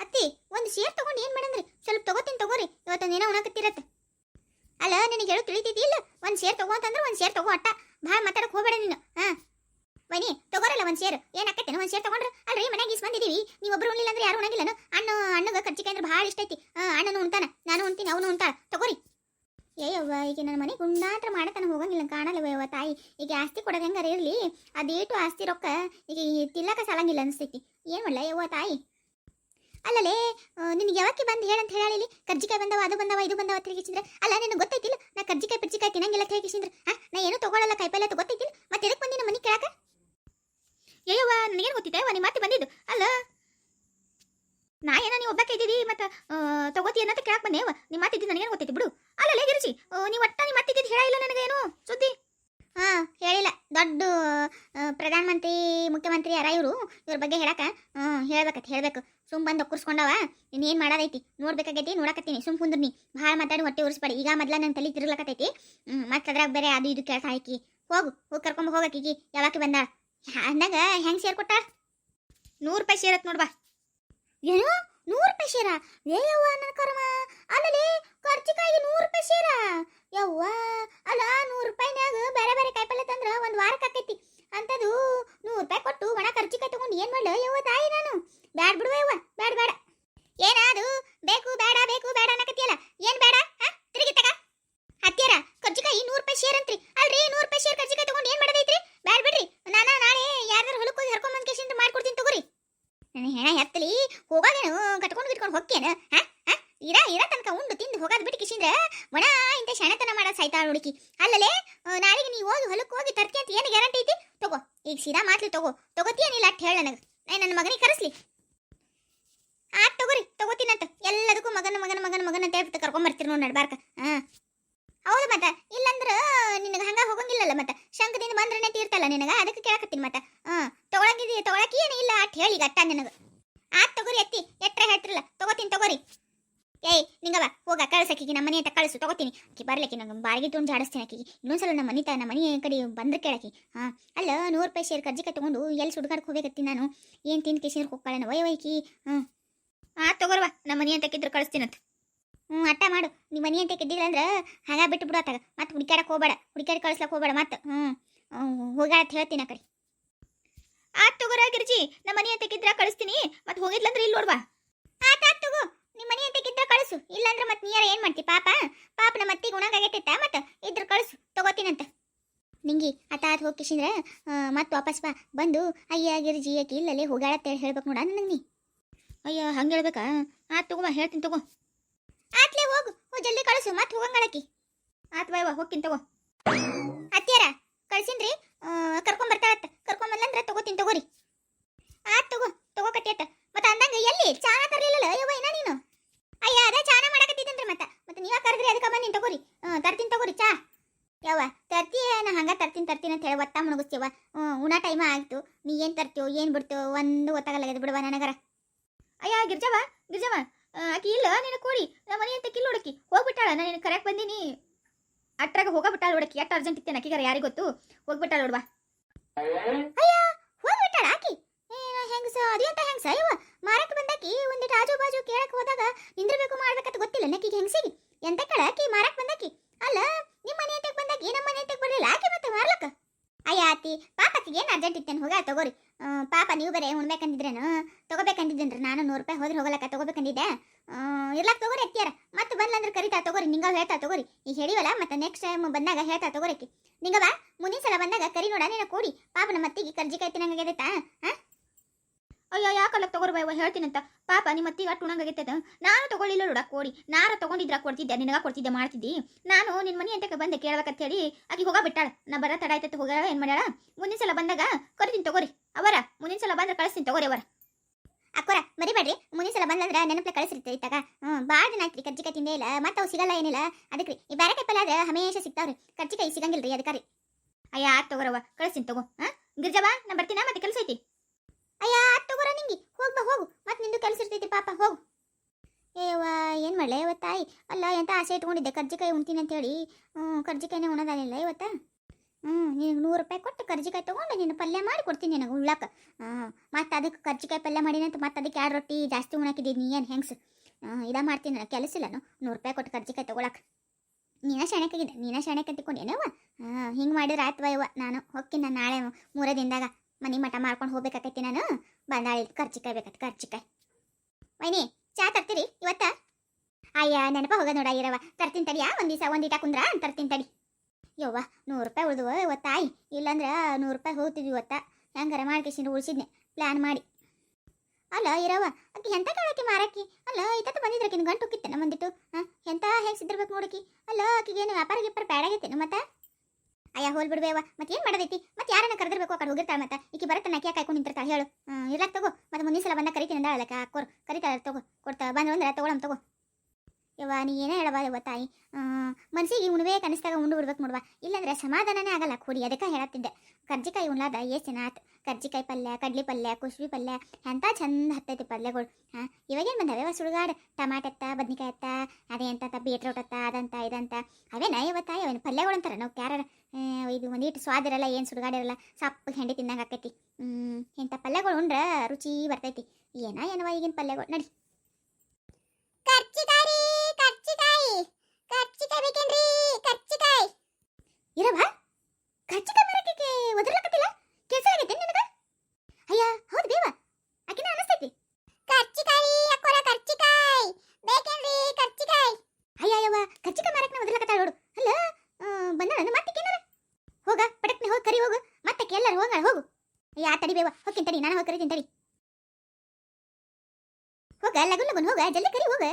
ಅತ್ತಿ, ಒಂದು ಶೇರ್ ತಗೊಂಡು ಏನು ಮಾಡಂದ್ರಿ? ಸ್ವಲ್ಪ ತಗೋತೀನಿ ತಗೋರಿ, ಇವತ್ತೊಂದು ಏನೋ ಉಣಕತ್ತಿರತ್ತೆ ಅಲ್ಲ, ನಿನಗೆ ಹೇಳು ಇಲ್ಲ? ಒಂದು ಶೇರ್ ತಗೋ ಅಂತಂದ್ರೆ ಒಂದು ಶೇರ್ ತಗೋ ಅಟ್ಟ. ಭಾಳ ಮಾತಾಡಕ್ಕೆ ಹೋಗ್ಬೇಡ ನೀನು, ಹಾಂ? ಬನ್ನಿ ತಗೋರಲ್ಲ ಒಂದು ಶೇರ್ ಏನ್ ಆಕತ್ತೇನು? ಒಂದು ಶೇರ್ ತಗೊಂಡ್ರೆ? ಅಲ್ರಿ ಮನೆಗೆ ಇಸ್ ಬಂದಿದ್ದೀವಿ ನೀವು ಒಬ್ರು ಉಣ್ಲಿಲ್ಲ ಅಂದ್ರೆ ಯಾರು ಉಣಂಗಿಲ್ಲನು? ಅಣ್ಣ, ಅಣ್ಣಗೆ ಕರ್ಚಿಕಾಯಿ ಅಂದ್ರೆ ಭಾಳ ಇಷ್ಟ ಐತಿ. ಅಣ್ಣನು ಉಣ್ತಾನೆ, ನಾನು ಉಣ್ತೀನಿ, ಅವನು ಉಣ್ತಾಳ. ತಗೋರಿ. ಏಯವ್ವ ಈಗ ನನ್ನ ಮನೆ ಗುಂಡಾತ್ರ ಮಾಡತನ ಹೋಗಂಗಿಲ್ಲ ಕಾಣಲ್ಲ ಯವ್ವ ತಾಯಿ. ಈಗ ಆಸ್ತಿ ಕೊಡೋದು ಹೆಂಗಾರ ಇರ್ಲಿ ಅದೇಟು ಆಸ್ತಿ ರೊಕ್ಕ ಈಗ ತಿಲ್ಲಕ ಸಾಲಂಗಿಲ್ಲ ಅನಿಸ್ತೈತಿ ಏನು ಮಾಡ್ಲ ಯವ್ವ ತಾಯಿ? ಅಲ್ಲಲೇ ನಿನಗೆ ಯಾವಕ್ಕೆ ಬಂದು ಹೇಳಂತ ಹೇಳಿ ಕರ್ಜಿಕಾಯಿ ಬಂದವ, ಅದು ಬಂದವ, ಇದು ಬಂದವ ತಿರುಗಿಸಿದ್ರೆ ಅಲ್ಲ, ನಿನಗೆ ಗೊತ್ತೈತಿಲ್ಲ? ನಾ ಕರ್ಜಿಕಾಯಿ, ಪಿರ್ಜಿಕಾಯಿ ತಿನ್ನಂಗಿಲ್ಲ ತಿರುಗಿಸಿದ್ರೆ ಹಾಂ, ನಾ ಏನು ತಗೊಳ್ಳಲ್ಲ ಕಾಯಿಪಲ್ಲೆ ಗೊತ್ತೈತಿಲ್ಲ? ಮತ್ತೆ ಎದಕ್ಕೆ ಬಂದಿ ನಮ್ಮ ಮನೆ ಕೇಳಕ? ಅಯ್ಯವ್ವ ನನಗೇನು ಗೊತ್ತಿತ್ತೆ ನೀ ಮತ್ತೆ ಬಂದಿದ್ದು? ಅಲ್ಲ ನಾ ಏನೋ ನೀವು ಒಬ್ಬಕ್ಕೆ ಇದ್ದೀರಿ, ಮತ್ತೆ ತಗೋತಿ ಅನ್ನೋದು ಕೇಳಕ್ ಬಂದೇವ ನಿಮ್ಮ ಮಾತಿದ್ದು ನನಗೇನು ಗೊತ್ತೈತಿ ಬಿಡು. ಅಲ್ಲ ಗಿರಿಜಿ ನೀವು ಒಟ್ಟ ನೀ ಮಾತಿದ್ದು ಹೇಳಿಲ್ಲ ನನಗೇನು, ಸುದ್ದಿ? ಹಾ, ಹೇಳಿಲ್ಲ. ದೊಡ್ಡ ಪ್ರಧಾನ ಮಂತ್ರಿ ಮುಖ್ಯಮಂತ್ರಿ ಯಾರ ಇವರು? ಇವ್ರ ಬಗ್ಗೆ ಹೇಳಕ ಹ್ಞೂ ಹೇಳ್ಬೇಕತ್, ಹೇಳ್ಬೇಕು. ಸುಮ್ ಬಂದು ಒಕ್ಕರ್ಸ್ಕೊಂಡವ. ಇನ್ನೇನು ಮಾಡೋದೈತಿ? ನೋಡ್ಬೇಕಾಗೈತಿ, ನೋಡಕತ್ತೀನಿ. ಸುಮ್ ಕುಂದ್ರಿ ಭಾಳ ಮಾತಾಡಿ ಹೊಟ್ಟೆ ಉರಿಸ್ಬೇಡಿ. ಈಗ ಮೊದ್ಲ ನನ್ನ ತಲೆ ತಿರುಗ್ಲಕತ್ತೈತಿ. ಮತ್ತೆ ಅದ್ರಾಗ ಬೇರೆ ಅದು ಇದು ಕೆಲಸ ಹಾಕಿ ಹೋಗು, ಹೋಗಿ ಕರ್ಕೊಂಬ ಹೋಗಕ್ಕೀಗಿ ಯಾವಾಗ ಬಂದಾಳ. ಅಂದಾಗ ಹೆಂಗ್ ಸೇರ್ಕೊಟ್ಟಾಳ? ನೂರು ರೂಪಾಯಿ ಸೇರತ್ ನೋಡ್ಬಾ ಏನು? ನೂರು ರೂಪಾಯಿ ಶೇರ ಯವ್ವ ನನ್ನ ಕರ್ಮ? ಅಲ್ಲಲ್ಲಿ ಖರ್ಚಿಕಾಯಿ ನೂರು ರೂಪಾಯಿ ಶೇರ ಯವ್ವ, ಅಲ್ಲ, ನೂರು ರೂಪಾಯಿನ್ಯಾಗ ಬೇರೆ ಬೇರೆ ಕಾಯಿಪಲ್ಲೆ ತಂದ್ರ ಒಂದು ವಾರಕ್ಕೆ ಆಕೈತಿ. ಅಂತದು ನೂರು ರೂಪಾಯಿ ಕೊಟ್ಟು ಒಣ ಖರ್ಚಿಕಾಯಿ ತಗೊಂಡು ಏನು ಮಾಡಲು? ಯವ್ವ, ತಾಯಿ ನಾನು. ಬ್ಯಾಡ್ ಬಿಡುವ ಯವ್ವ, ಬ್ಯಾಡ್ ಬೇಡ ಏನಾದು ಬೇಕು, ಬೇಡ ಬೇಕು ಬೇಡ ಅನ್ನಕತ್ತಿಯಲ್ಲ ಏನ್ ಬೇಡ ಹಾ ತಿರುಗಿ ತಗ ಹತ್ತಿಯರ ಖರ್ಚಿಕಾಯಿ ನೂರು ರೂಪಾಯಿ ಶೇರ್ ಅಂತ್ರಿ ಅಲ್ರಿ ನೂರು ರೂಪಾಯಿ ಶೇರ್ ಖರ್ಚಿಕಾಯಿ ತಗೊಂಡು ಏನ್ ಮಾಡೋದೈತ್ರಿ ಬ್ಯಾಡ್ ಬಿಡ್ರಿ ನಾನು ನಾಳೆ ಯಾರ್ದಾರು ಹೊಲಕ್ಕೆ ಹೋಗಿ ಹರ್ಕೊಂಡ್ ಬಂದ್ ಕೇಸಿಂದ ಮಾಡ್ಕೊಡ್ತೀನಿ ತಗೋರಿ ನನ್ನ ಹೆಣ ಎತ್ತಲಿ ಹೋಗಾಗೇನು ಕಟ್ಕೊಂಡು ಗಿಟ್ಕೊಂಡು ಹೊಕ್ಕೇನು ಹಾ ಹಾ ಇರ ಇರ ತನಕ ಉಂಡು ತಿಂದು ಹೋಗೋದು ಬಿಟ್ಟು ಕಿಶಿಂದ್ರ ಒಣ ಇಂಥ ಮಾಡೋದು ಹುಡುಕಿ ಅಲ್ಲಲೇ ನಾಳಿಗೆ ನೀ ಹೋಗಿ ಹೊಲಕ್ಕೆ ಹೋಗಿ ತರ್ತಿ ಅಂತ ಏನು ಗ್ಯಾರಂಟಿ ಐತಿ? ತಗೋ. ಈಗ ಸೀದಾ ಮಾತ್ಲಿ ತಗೋ. ತಗೋತೀಯನಿಲ್ಲ ಅಟ್ ಹೇಳ ನನಗೆ. ನಾನು ನನ್ನ ಮಗನಿಗೆ ಕರೆಸ್ಲಿ. ಆತ್ ತಗೋರಿ ತಗೋತೀನಂತ ಎಲ್ಲದಕ್ಕೂ ಮಗನ ಮಗನ ಮಗನ ಮಗನ ಅಂತ ಹೇಳ್ಬಿಟ್ಟು ಕರ್ಕೊಂಡ್ ಬರ್ತೀರಿ ನೋಡಿ ನಡ್ಬಾರ್ಕ. ಹಾಂ. ಹೌದು ಮತ್ತ ಇಲ್ಲಂದ್ರ, ನಿನಗೆ ಹಂಗ ಹೋಗಂಗಿಲ್ಲಲ್ಲ ಮತ್ತ ಶಂಕದಿಂದ ಬಂದ್ರೆ ತೀರ್ತಲ್ಲ ನಿನಗ? ಅದಕ್ಕೆ ಕೇಳಕತ್ತೀನಿ ಮತ್ತ ಹಾಂ, ತಗೊಳಂಗಿದೀಯ ತಗೊಳಕಿ ಏನು ಇಲ್ಲ ಅಟ್ ಹೇಳಿ ಗಟ್ಟ ನಿನಗ ಆತ್ ತಗೋರಿ ಎತ್ತಿ ಎಟ್ರ ಹೇಳ್ತಿರಲ್ಲ ತಗೋತೀನಿ ತಗೋರಿ ಏಯ್ ನಿಂಗವ ಹೋಗ ನಮ್ಮ ಮನೆ ಅಂತ ಕಳಿಸು, ತಗೋತೀನಿ. ಆಕಿ ಬರ್ಲಿಕ್ಕೆ ನಂಗೆ ಬಾಡಿಗೆ ತೊಗೊಂಡು ಜಾಡಿಸ್ತೀನಿ ಆಕಿಗೆ ಇನ್ನೊಂದ್ಸಲ ನಮ್ಮ ಮನೆ ನಮ್ಮ ಮನೆ ಕಡೆ ಬಂದ್ರೆ ಕೇಳಕಿ ಹಾಂ, ಅಲ್ಲ, ನೂರು ರೂಪಾಯಿ ಶೇರ್ ಕರ್ಜಿಕಾಯಿ ತೊಗೊಂಡು ಎಲ್ಲಿ ಸುಡ್ಗಾಡಕ್ಕೆ ಹೋಗ್ಬೇಕತ್ತಿ ನಾನು? ಏನು ತಿಂದು ಕೇಸಿದ್ರೆ ಹೋಗ್ಕೊಳ್ಳೋಣ ವೈ ವೈಕಿ ಹ್ಞೂ ಆ, ತಗೋರ್ವಾ, ನಮ್ಮ ಮನಿ ಅಂತ ಕಿದ್ರೆ ಕಳಿಸ್ತೀನಂತ ಹ್ಞೂ ಅಟ್ಟ ಮಾಡು. ನಿಮ್ಮ ಮನೆ ಅಂತ ಕಿದ್ದಿಲ್ಲ ಅಂದ್ರೆ ಹಾಗ ಬಿಟ್ಟು ಬಿಡು ಆತಾಗ. ಮತ್ತೆ ಹುಡುಕ್ಯಾಡಕ್ಕೆ ಹೋಗ್ಬೇಡ. ಹುಡುಕ್ಯಾಡ ಕಳಿಸ್ಲಕ್ಕೆ ಹೋಗ್ಬೇಡ ಮತ್ತೆ. ಹ್ಞೂ ಹೋಗಾಡ ಅಂತ ಹೇಳ್ತೀನಿ ಆ ಕಡೆ. ಆ ತಗೋರ ಗಿರ್ಜಿ, ನಮ್ಮ ಮನಿ ಅಂತ ಕಿದ್ರ ಕಳಿಸ್ತೀನಿ. ಮತ್ತೆ ಹೋಗಿದ್ಲಂದ್ರೆ ಇಲ್ಲಿ ನೋಡ್ವಾ ಆತ್ ಆತ್ ತಗೋ ನಿಮ್ಮ ಮನೆ ಅಂತ ಕಿದ್ರ ಕಳಿಸು. ಇಲ್ಲಾಂದ್ರೆ ಮತ್ತೆ ನೀರ ಏನು ಮಾಡ್ತಿ? ಪಾಪ ಪಾಪ ನಮ್ಮ ಅತ್ತಿಗೆ ಉಣಗಾಗೈತೈತ ಮತ್ತೆ ಇದ್ರ ಕಳಿಸು, ತಗೋತೀನಂತ. ನಿಂಗಿ, ಆತ ಹೋಗಿ ಕಿಶಿಂದ್ರ ಮತ್ತೆ ವಾಪಸ್ ಬಾ. ಬಂದು, ಅಯ್ಯ, ಗಿರಿಜಿ ಆಕಿ ಇಲ್ಲಲ್ಲೇ ಹೋಗಾಳತ್ತೇಳಿ ಹೇಳ್ಬೇಕು ನೋಡ ನನಗೆ ನೀ. ಅಯ್ಯ, ಹಂಗೆ ಹೇಳ್ಬೇಕಾ? ಆ ತಗೋವಾ ಹೇಳ್ತೀನಿ ತಗೋ. ಆತ್ಲೆ ಹೋಗು ಹೋ ಜಲ್ದಿ ಕಳಿಸು ಮತ್ತೆ ಹೋಗಂಗಳಕಿ ಆತ್ ಬಾಯವ್ವ ಹೋಗ್ತೀನಿ ತಗೋ. ಅತ್ತಿಯರ, ಕಳ್ಸಿನ್ರಿ? ಕರ್ಕೊಂಡ್ ಬರ್ತಾಳತ್ತ ಕರ್ಕೊಂಡ್ ಬಂದ್ಲಂದ್ರ ತಗೋತೀನಿ, ತಗೋರಿ. ಆತ್ ತಗೋ ತಗೋಕತ್ತಿಯತ್ತ ಮತ್ತೆ ಅಂದಂಗ ಎಲ್ಲಿ? ಚಾ ತರ್ಲಿಲ್ಲಲ್ಲ ಅಯ್ಯವ್ವ ಇನ್ನ ನೀನು ಅಯ್ಯ ಅದೇ ಚಾನ ಮಾಡಕತ್ತಿದ್ದಂದ್ರೆ ಮತ್ತ ಮತ್ತೆ ನೀವ ಕರೆದ್ರಿ ಅದಕ್ಕೆ ಬಂದಿನಿ ತಗೋರಿ ಹ್ಞೂ ತರ್ತೀನಿ ತಗೋರಿ ಚಾ ಯವ್ವ ತರ್ತಿ ನಾ ಹಂಗ ತರ್ತೀನಿ ತರ್ತೀನಿ ಅಂತ ಹೇಳಿ ಒತ್ತ ಮುಣಗಿಸ್ತೀವ ಹ್ಞೂ ಉಣ ಟೈಮ್ ಆಯ್ತು ನೀ ಏನ್ ತರ್ತೀವೋ ಏನ್ ಬಿಡ್ತೀವೋ ಒಂದು ಗೊತ್ತಾಗಲ್ಲ ಬಿಡುವ ನನಗರ ಅಯ್ಯ ಗಿರ್ಜವ ಗಿರ್ಜವ ಆ, ಆಕಿ ಇಲ್ಲ ನಿನ್ನ ಕೋಡಿ ನಮ್ಮ ಮನಿ ಅಂತ ಕಿಲ್ ಹುಡುಕಿ ಹೋಗ್ಬಿಟ್ಟಾಳ ನಾನು ನಿನ್ನ ಕರೆಯಕ್ ಬಂದೀನಿ ಅಟ್ರಾಗ ಹೋಗಬಿಟ್ಟಾಳ ಹುಡುಕಿ ಎಷ್ಟು ಅರ್ಜೆಂಟ್ ಇತ್ತೇನೆ ಆಕಿಗಾರ ಯಾರಿಗೆ ಗೊತ್ತು? ಹೋಗ್ಬಿಟ್ಟ ನೋಡ್ವಾ ಹೋಗ್ಬಿಟ್ಟ ಹೋಗ್ಬಿಟ್ಟಾಳ ಆಕಿ ಹೆಂಗಸ ಅದೆಂತ ಹೆಂಗಸ? ಇವ ಮಾರಕ್ ಬಂದಾಕಿ ಒಂದಿಟ್ಟು ಆಜು ಬಾಜು ಕೇಳಕ್ ಹೋದಾಗ ನಿಂದಿರ್ಬೇಕು ಮಾಡ್ಬೇಕಂತ ಗೊತ್ತಿಲ್ಲ ನಕ್ಕಿಗೆ ಹೆಂಗಸಿಗೆ. ಎಂತ ಕೇಳ ಆಕಿ ಮಾರಕ್ ಬಂದಾಕಿ? ಅಲ್ಲ ನಿಮ್ಮ ಮನೆ ಅಂತಕ್ ಬಂದಾಕಿ ನಮ್ಮ ಮನೆ ಅಂತಕ್ ಬರ್ಲಿಲ್ಲ. ಆಕಿ ಮತ್ತೆ ಮಾರ್ಲಕ್ಕ? ಅಯ್ಯ ಆತಿ ಪಾಪಕ್ಕಿಗೆ ಏನು ಅರ್ಜೆಂಟ್ ಇತ್ತೇನು? ಹೋಗ, ತಗೋರಿ. ಪಾಪ ನೀವು ಬೇರೆ ಉಣ್ಬೇಕಂದಿದ್ರೇನು? ತಗೋಬೇಕಂದಿದ್ದೇನ್ರಿ ನಾನು ನೂರು ರೂಪಾಯಿ ಹೋದ್ರೆ ಹೋಗಲಕ್ಕ, ತಗೋಬೇಕಂದಿದ್ದೆ. ಇರ್ಲಾಕ್ ತಗೋರಿ ಅತ್ತಿಯಾರ. ಮತ್ತೆ ಬಂದ್ಲಂದ್ರೆ ಕರಿತಾ ತಗೋರಿ, ನಿಂಗ ಹೇಳ್ತಾ ತಗೋರಿ. ಈಗ ಹೇಳಿವಲ್ಲ, ಮತ್ತೆ ನೆಕ್ಸ್ಟ್ ಟೈಮ್ ಬಂದಾಗ ಹೇಳ್ತಾ ತಗೋರಿಕಿ ನಿಂಗವ ಮುಂದಿನ ಸಲ ಬಂದಾಗ ಕರಿ ನೋಡ ನೀನು ಕೂಡಿ ಪಾಪ ನಮ್ಮ ಅತ್ತಿಗೆ ಕರ್ಜಿಕಾಯಿ ತಿನ್ನಂಗಾಗೈತಾ ಅಯ್ಯೋ ಯಾಕಲ್ಲ ತಗೋರ್ ಬೈವ ಹೇಳ್ತೀನಂತ. ಪಾಪ, ನಿಮ್ಮ ಅತ್ತಿಗೆ ಅಟ್ಟು ನಾನು ತಗೊಳ್ಳಿಲ್ಲ ನೋಡ ಕೋಡಿ ನಾರ ತಗೊಂಡಿದ್ರ ಕೊಡ್ತಿದ್ದೆ, ನಿನಗ ಕೊಡ್ತಿದ್ದೆ ಮಾಡ್ತಿದ್ದಿ. ನಾನು ನಿನ್ ಮನೆ ಅಂತ ಬಂದೆ ಕೇಳಬೇಕಂತ ಹೇಳಿ ಆಕಿ ಹೋಗ ಬಿಟ್ಟಾಳ. ನಾ ಬರ ತಡ ಆಯ್ತತ್ತು ಹೋಗ, ಏನು ಮಾಡ್ಯಾಳ? ಮುಂದಿನ ಸಲ ಬಂದಾಗ ಕರಿತೀನಿ ತಗೋರಿ. ಅವರ, ಮುಂದಿನ ಸಲ ಬಂದ್ರೆ ಕಳಿಸ್ತೀನಿ ತಗೋರಿ ಅವರ. ಅಕ್ಕೋರ, ಮರಿಬೇಡ್ರಿ. ಮುಂದಿನ ಸಲ ಬಂದಂದ್ರೆ ನೆನಪಲೆ ಕಳಿಸಿರ್ತೀರಿ ಇತ್ತಾಗ ಹ್ಞೂ ಭಾಳ ದಿನ ಆಯ್ತು ಕರ್ಜಿಕಾಯಿ ತಿಂದೇ ಇಲ್ಲ. ಮತ್ತೆ ಅವು ಸಿಗಲ್ಲ ಏನಿಲ್ಲ. ಅದಕ್ಕೆ ರೀ ಈ ಬೇರೆ ಪಲ್ಯ ಆದ್ರೆ ಹಮೇಶ ಸಿಗ್ತಾವ್ರಿ. ಕರ್ಜಿಕಾಯಿ ಸಿಗಂಗಿಲ್ರಿ, ಅದಕ್ಕೆ ರೀ. ಅಯ್ಯ, ಆತ್ ತಗೋರವ ಕಳಿಸ್ತೀನಿ ತಗೋ, ಹಾ? ಗಿರ್ಜವ್ವ ನಾ ಬರ್ತೀನ? ಮತ್ತೆ ಕೆಲಸ ಐತಿ? ಅಯ್ಯ ತಗೋರ ನಿಂಗೆ. ಹೋಗ್ ಬಾ, ಹೋಗು. ಮತ್ತೆ ನಿಂದು ಕೆಲಸ ಇರ್ತೈತಿ, ಪಾಪ, ಹೋಗು. ಏವ ಏನು ಮಾಡಲೆ ಇವತ್ತು? ತಾಯಿ ಅಲ್ಲ, ಎಂತ ಆಸೆ ಇಟ್ಕೊಂಡಿದ್ದೆ, ಕರ್ಜಿಕಾಯಿ ಉಣ್ತೀನಿ ಅಂತೇಳಿ. ಹ್ಞೂ ಕರ್ಜಿಕಾಯಿನೇ ಉಣೋದಾಗಿಲ್ಲ ಇವತ್ತ? ಹ್ಞೂ ನಿನಗೆ ನೂರು ರೂಪಾಯಿ ಕೊಟ್ಟು ಕರ್ಜಿಕಾಯಿ ತೊಗೊಂಡು ನೀನು ಪಲ್ಯ ಮಾಡಿ ಕೊಡ್ತೀನಿ ನಿನಗೆ ಉಳ್ಳಾಕ ಹಾಂ ಮತ್ತು ಅದಕ್ಕೆ ಕರ್ಜಿಕಾಯಿ ಪಲ್ಯ ಮಾಡಿನಂತ ಮತ್ತೆ ಅದಕ್ಕೆ ಎರಡು ರೊಟ್ಟಿ ಜಾಸ್ತಿ ಉಣಾಕಿದ್ದೀನಿ ನೀ ಏನು ಹೆಂಗ್ಸು? ಇದ ಮಾಡ್ತೀನಿ, ನನಗೆ ಕೆಲಸ ಇಲ್ಲನು. ನೂರು ರೂಪಾಯಿ ಕೊಟ್ಟು ಕರ್ಜಿಕಾಯಿ ತೊಗೊಳಕ್ಕೆ ನೀನ ಶಾಣಕ್ಕಾಗಿದೆ ನೀನ ಶಾಣಕ್ಕೆ ತಿಕ್ಕೊಂಡೇನವ ಹಾಂ, ಹಿಂಗೆ ಮಾಡಿದ್ರೆ ಆಯ್ತವ ಇವ ನಾನು ನಾನು ನಾಳೆ ಮೂರ ದಿನದಾಗ ಮನೆ ಮಠ ಮಾಡ್ಕೊಂಡು ಹೋಗ್ಬೇಕಾಕೈತಿ ನಾನು. ಬಂದಾಳಿ ಕರ್ಚಿಕಾಯಿ ಬೇಕಾಯ್ತು ಕರ್ಚಿಕಾಯಿ. ವೈನಿ, ಚಾ ತರ್ತೀರಿ ಇವತ್ತ? ಅಯ್ಯ, ನೆನಪ ಹೋಗ ನೋಡ ಇರವ ತರ್ತೀನಿ ತಡಿಯಾ ಒಂದು ದಿವಸ ಒಂದಿಟ ಕುಂದ್ರ ತರ್ತೀನಿ ತಡಿ. ಯವ್ವ, ನೂರು ರೂಪಾಯಿ ಉಳ್ದುವ ಇವತ್ತಾಯಿ ಇಲ್ಲಂದ್ರೆ ನೂರು ರೂಪಾಯಿ ಹೋಗ್ತಿದ್ವಿ ಇವತ್ತ. ಹೆಂಗಾರ ಮಾಡ್ಕೇಸಿಂದ ಉಳಿಸಿದ್ನೆ ಪ್ಲ್ಯಾನ್ ಮಾಡಿ. ಅಲ್ಲ ಇರವ ಅಕ್ಕಿ ಎಂತ ಕೇಳಕ್ಕೆ ಮಾರಕ್ಕಿ ಅಲ್ಲ, ಇತ್ತ ಬಂದಿದ್ರಕ್ಕಿನ ಗಂಟು ಗಂಟು ನಮ್ಮ ಬಂದಿತ್ತು ಹಾಂ, ಎಂತ ಹೆಂಗೆ ಸಿದ್ದಿರ್ಬೇಕು ನೋಡಕಿ ಅಲ್ಲ ಆಕಿಗೇನು ವ್ಯಾಪಾರ ಗಿಪ್ಪಾರ ಬೇಡಾಗೈತೇನು ಮತ್ತೆ? ಅಯ್ಯ, ಹೋಲ್ ಬಿಡ್ಬೇವ ಮತ್ತೆ ಏನು ಮಾಡೋದೈತಿ? ಮತ್ತೆ ಯಾರನ್ನ ಕರೆದಿರ್ಬೇಕು ಆ ಕಡೆ ಹೋಗಿರ್ತಾಳೆ ಮತ್ತೆ? ಈಕಿ ಬರತ್ತೆ ನಕಿಯ ಕಾಯ್ಕೊಂಡು ನಿಂತಿರ್ತಾಳೆ. ಹೇಳು. ಇರ್ಲಾಕ್ ತಗೋ. ಮತ್ತೆ ಮುಂದಿನ ಸಲ ಬಂದಾಗ ಕರಿತೀನಿ ಅಂದಾಳಕ್ಕ ಅಕ್ಕೋರು ಕರಿತಾಳೆ, ತಗೋ. ಕೊಡ್ತಾ, ಬಂದ್ರೆ ಅಂದ್ರೆ ತಗೊಳಮ್, ತಗೋ. ಯವ್ವ ನೀ ಏನೇ ಹೇಳವ ಯವ್ವ ತಾಯಿ. ಮನ್ಸಿಗೆ ಉಣವೇ ಕನಸ್ದಾಗ ಉಂಡು ಬಿಡ್ಬೇಕು ನೋಡುವ. ಇಲ್ಲಾಂದ್ರೆ ಸಮಾಧಾನನೇ ಆಗಲ್ಲ. ಕೂಡಿ ಅದಕ್ಕೆ ಹೇಳತ್ತಿದ್ದೆ. ಕರ್ಜಿಕಾಯಿ ಉಣ್ಲಾದ ದಿನ ಆತು? ಕರ್ಜಿಕಾಯಿ ಪಲ್ಯ, ಕಡ್ಲಿ ಪಲ್ಯ ಕುಶ್ಬಿ ಪಲ್ಯ, ಎಂತ ಚಂದ ಹತ್ತೈತಿ ಪಲ್ಯಗಳು. ಹಾಂ ಇವಾಗೇನು ಬಂದವೆ ಸುಡುಗಾಡು? ಟಮಾಟ ಅತ್ತ ಬದ್ನಿಕಾಯಿ ಅತ್ತ, ಅದೇ ಅಂತ ಬೀಟ್ರೋಟ್ ಅತ್ತ, ಅದಂತ, ಇದಂತ. ಅವೇನ ತಾಯಿ? ಅವೇನು ಪಲ್ಯಗಳು ಅಂತಾರೆ? ನಾವು ಕ್ಯಾರ ಇದು ಒಂದೀಟು ಸ್ವಾದ ಇರಲ್ಲ, ಏನು ಇರಲ್ಲ ಸಪ್ಪು ಹೆಂಡಿ ತಿನ್ನಂಗೆ ಆಕೈತಿ. ಇಂಥ ಪಲ್ಯಗಳು ಉಂಡ್ರ ರುಚಿ ಬರ್ತೈತಿ. ಏನ ಏನವ ಈಗಿನ ಪಲ್ಯಗಳು? ನಡಿ. ಕರ್ಚಿಕಾಯಿ ಕರ್ಚಿಕಾಯಿ ಬೇಕೇನ್ರಿ? ಕರ್ಚಿಕಾಯಿ. ಇರವ ಕರ್ಚಿಕಾಯಿ ಮರಕ್ಕೆ ಒದರ್ಲಕತ್ತಿಲ್ಲ ಕೆಲಸ ಆಗೈತೆ ನಿನಗ? ಅಯ್ಯ, ಹೌದು ಬೇವ. ಆಕಿನ ಅನಸ್ತೈತಿ. ಕರ್ಚಿಕಾಯಿ, ಅಕ್ಕೋರ ಕರ್ಚಿಕಾಯಿ. ಬೇಕೇನ್ರಿ ಕರ್ಚಿಕಾಯಿ? ಅಯ್ಯ ಯವ್ವ ಕರ್ಚಿಕಾಯಿ ಮರಕ್ಕೆ ಒದರ್ಲಕತ್ತಾಳ ನೋಡು. ಅಲ್ಲ ಬಂದ ಮತ್ತೆ ಕೇನಾರ ಹೋಗ, ಪಟಕ್ನೆ ಹೋಗಿ, ಕರಿ ಹೋಗು. ಮತ್ತೆ ಎಲ್ಲರೂ ಹೋಗ, ಹೋಗು. ಯಾ ತಡಿ ಬೇವ. ಹೋಗ್ತೀನಿ ತಡಿ, ನಾನು ಹೋಗಿ ಕರಿತೀನಿ ತಡಿ. ಹೋಗ ಲಗುನ್ ಲಗುನ್ ಹೋಗ, ಜಲ್ದಿ ಕರಿ ಹೋಗ.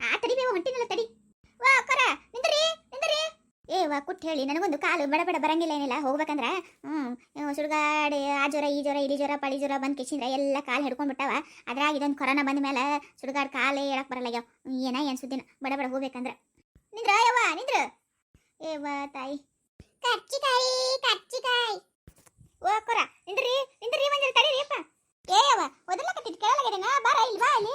ಆ ತಡಿ ಬೇವ ಹೊಂಟಿನಲ್ಲ ತಡಿ. ವಾ, ಕರ, ನಿಂದ್ರಿ ನಿಂದ್ರಿ. ಏ, ವಾ, ಕುಟ್ ಹೇಳಿ, ನನಗೊಂದು ಕಾಲು ಬಡ ಬಡ ಬರಂಗಿಲ್ಲ ಏನಿಲ್ಲ, ಹೋಗ್ಬೇಕಂದ್ರ? ಹ್ಞೂ ಸುಡುಗಾಡಿ ಆ ಜ್ವರ, ಈ ಜ್ವರ, ಇಲಿ ಜ್ವರ, ಪಳಿ ಜ್ವರ, ಬಂದು ಕಿಶಿಂದ್ರ ಎಲ್ಲ ಕಾಲು ಹಿಡ್ಕೊಂಡ್ಬಿಟ್ಟಾವ. ಅದ್ರಾಗ ಇದೊಂದು ಕೊರೋನಾ ಬಂದ ಮೇಲೆ ಸುಡುಗಾಡು ಕಾಲೇ ಹೇಳಕ್ ಬರಲ್ಲ ಯಾವ ಏನ, ಏನು ಸುದ್ದಿನ, ಬಡ ಬಡ ಹೋಗ್ಬೇಕಂದ್ರ. ನಿಂದ್ರ ಯವ್ವ ನಿಂದ್ರ. ಏವ ತಾಯಿ. ಕಚ್ಚಿ ತಾಯಿ ಓ, ಕೊರ, ನಿಂದ್ರಿ ನಿಂದ್ರಿ ಮಂಜಲ್ ತಡೀರಿಯಪ್ಪ ಏಯವ ಒದಲಕತ್ತಿದ್ ಕೇಳಲ್ಲ ಬಾರ ಇಲ್ಲಿ ಬಾ ಇಲ್ಲಿ